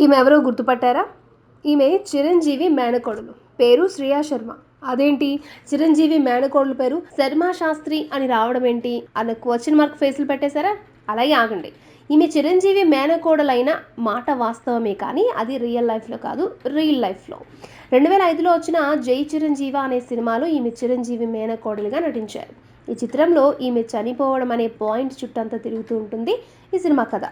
ఈమె ఎవరో గుర్తుపట్టారా? ఈమె చిరంజీవి మేనకోడలు. పేరు శ్రియా శర్మ. అదేంటి? చిరంజీవి మేనకోడలు పేరు శర్మ శాస్త్రి అని రావడం ఏంటి? అన్న క్వశ్చన్ మార్క్ ఫేసులు పెట్టేశారా? అలాగే ఆగండి. ఈమె చిరంజీవి మేనకోడలైన మాట వాస్తవమే కానీ అది రియల్ లైఫ్లో కాదు రియల్ లైఫ్లో రెండు వేల ఐదులో వచ్చిన జై చిరంజీవ అనే సినిమాలో ఈమె చిరంజీవి మేనకోడలుగా నటించారు. ఈ చిత్రంలో ఈమె చనిపోవడం అనే పాయింట్ చుట్టంతా తిరుగుతూ ఉంటుంది. ఈ సినిమా కథ.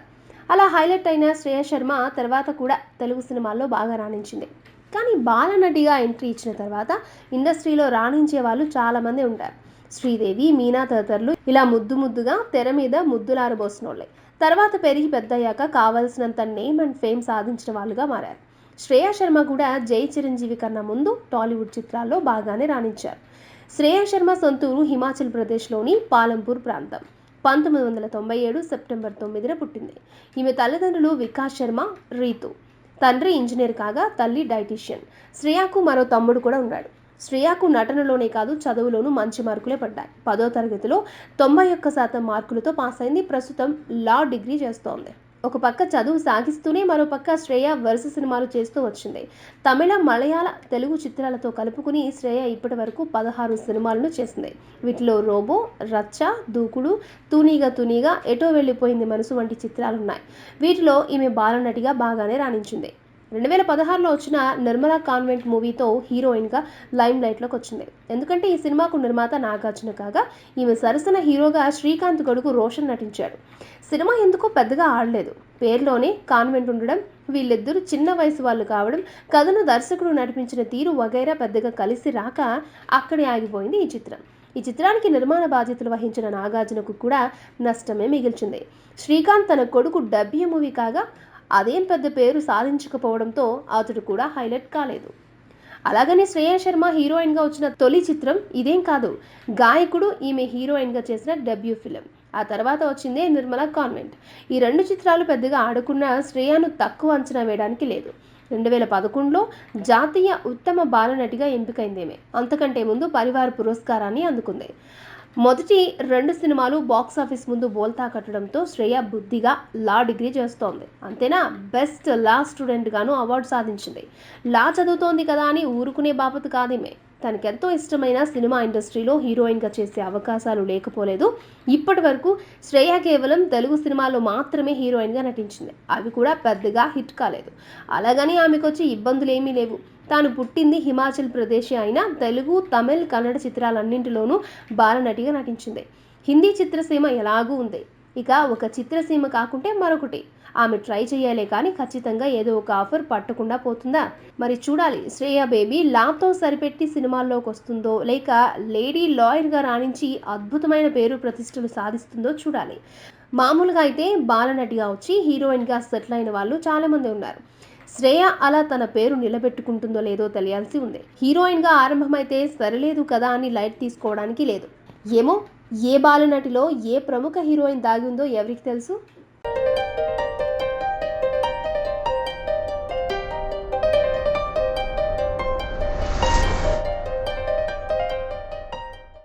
అలా హైలైట్ అయిన శ్రేయ శర్మ తర్వాత కూడా తెలుగు సినిమాల్లో బాగా రాణించింది. కానీ బాలనటిగా ఎంట్రీ ఇచ్చిన తర్వాత ఇండస్ట్రీలో రాణించే వాళ్ళు చాలామంది ఉంటారు. శ్రీదేవి మీనా తదితరులు ఇలా ముద్దు ముద్దుగా తెర మీద ముద్దులారబోసిన వాళ్ళే తర్వాత పెరిగి పెద్దయ్యాక కావలసినంత నేమ్ అండ్ ఫేమ్ సాధించిన వాళ్ళుగా మారారు. శ్రేయా శర్మ కూడా జై చిరంజీవి కన్నా ముందు టాలీవుడ్ చిత్రాల్లో బాగానే రాణించారు. శ్రేయా శర్మ సొంతూరు హిమాచల్ ప్రదేశ్లోని పాలంపూర్ ప్రాంతం. పంతొమ్మిది వందల తొంభై ఏడు సెప్టెంబర్ తొమ్మిదిన పుట్టింది. ఈమె తల్లిదండ్రులు వికాస్ శర్మ రీతు. తండ్రి ఇంజనీర్ కాగా తల్లి డైటీషియన్. శ్రేయాకు మరో తమ్ముడు కూడా ఉన్నాడు. శ్రేయాకు నటనలోనే కాదు చదువులోనూ మంచి మార్కులే పడ్డాయి. పదో తరగతిలో తొంభై ఒక్క శాతం మార్కులతో పాస్ అయింది ప్రస్తుతం లా డిగ్రీ చేస్తోంది. ఒక పక్క చదువు సాగిస్తూనే మరో పక్క శ్రేయ వరుస సినిమాలు చేస్తూ వచ్చింది. తమిళ మలయాళ తెలుగు చిత్రాలతో కలుపుకుని శ్రేయ ఇప్పటి వరకు పదహారు సినిమాలను చేసింది. వీటిలో రోబో రచ్చ దూకుడు తూనీగా తూనీగా ఎటో వెళ్ళిపోయింది మనసు వంటి చిత్రాలున్నాయి. వీటిలో ఈమె బాలనటిగా బాగానే రాణించింది. రెండు వేల పదహారులో వచ్చిన నిర్మలా కాన్వెంట్ మూవీతో హీరోయిన్గా లైమ్ లైట్లోకి వచ్చింది. ఎందుకంటే ఈ సినిమాకు నిర్మాత నాగార్జున కాగా ఈమె సరసన హీరోగా శ్రీకాంత్ కొడుకు రోషన్ నటించాడు. సినిమా ఎందుకో పెద్దగా ఆడలేదు. పేరులోనే కాన్వెంట్ ఉండడం వీళ్ళిద్దరూ చిన్న వయసు వాళ్ళు కావడం కథను దర్శకుడు నడిపించిన తీరు వగైరా పెద్దగా కలిసి రాక అక్కడే ఆగిపోయింది ఈ చిత్రం. ఈ చిత్రానికి నిర్మాణ బాధ్యతలు వహించిన నాగార్జునకు కూడా నష్టమే మిగిల్చింది. శ్రీకాంత్ తన కొడుకు డబ్బీ మూవీ కాగా అదేం పెద్ద పేరు సాధించకపోవడంతో అతడు కూడా హైలైట్ కాలేదు. అలాగనే శ్రేయా శర్మ హీరోయిన్గా వచ్చిన తొలి చిత్రం ఇదేం కాదు. గాయకుడు ఈమె హీరోయిన్గా చేసిన డెబ్యూ ఫిలిం. ఆ తర్వాత వచ్చిందే నిర్మలా కాన్వెంట్. ఈ రెండు చిత్రాలు పెద్దగా ఆడుకున్న శ్రేయాను తక్కువ అంచనా వేయడానికి లేదు. రెండు వేల పదకొండులో జాతీయ ఉత్తమ బాలనటిగా ఎంపికైందేమే అంతకంటే ముందు పరివార పురస్కారాన్ని అందుకుంది. మొదటి రెండు సినిమాలు బాక్స్ ఆఫీస్ ముందు బోల్తా కట్టడంతో శ్రేయ బుద్ధిగా లా డిగ్రీ చేస్తోంది. అంతేనా? బెస్ట్ లా స్టూడెంట్గాను అవార్డు సాధించింది. లా చదువుతోంది కదా అని ఊరుకునే బాపతు కాదేమే. తనకెంతో ఇష్టమైన సినిమా ఇండస్ట్రీలో హీరోయిన్గా చేసే అవకాశాలు లేకపోలేదు. ఇప్పటి వరకు శ్రేయ కేవలం తెలుగు సినిమాలో మాత్రమే హీరోయిన్గా నటించింది. అవి కూడా పెద్దగా హిట్ కాలేదు. అలాగని ఆమెకు వచ్చి ఇబ్బందులు ఏమీ లేవు. తాను పుట్టింది హిమాచల్ ప్రదేశ్ అయినా తెలుగు తమిళ్ కన్నడ చిత్రాలన్నింటిలోనూ బాలనటిగా నటించింది. హిందీ చిత్రసీమ ఎలాగూ ఉంది. ఇక ఒక చిత్రసీమ కాకుంటే మరొకటి. ఆమె ట్రై చేయాలే కానీ ఖచ్చితంగా ఏదో ఒక ఆఫర్ పట్టకుండా పోతుందా? మరి చూడాలి. శ్రేయ బేబీ లాతో సరిపెట్టి సినిమాల్లోకి వస్తుందో లేక లేడీ లాయర్గా రాణించి అద్భుతమైన పేరు ప్రతిష్టలు సాధిస్తుందో చూడాలి. మామూలుగా అయితే బాలనటిగా వచ్చి హీరోయిన్గా సెటిల్ అయిన వాళ్ళు చాలామంది ఉన్నారు. శ్రేయ అలా తన పేరు నిలబెట్టుకుంటుందో లేదో తెలియాల్సి ఉంది. హీరోయిన్గా ఆరంభమైతే సరిలేదు కదా అని లైట్ తీసుకోవడానికి లేదు. ఏమో ఏ బాలనటిలో ఏ ప్రముఖ హీరోయిన్ దాగి ఉందో ఎవరికి తెలుసు?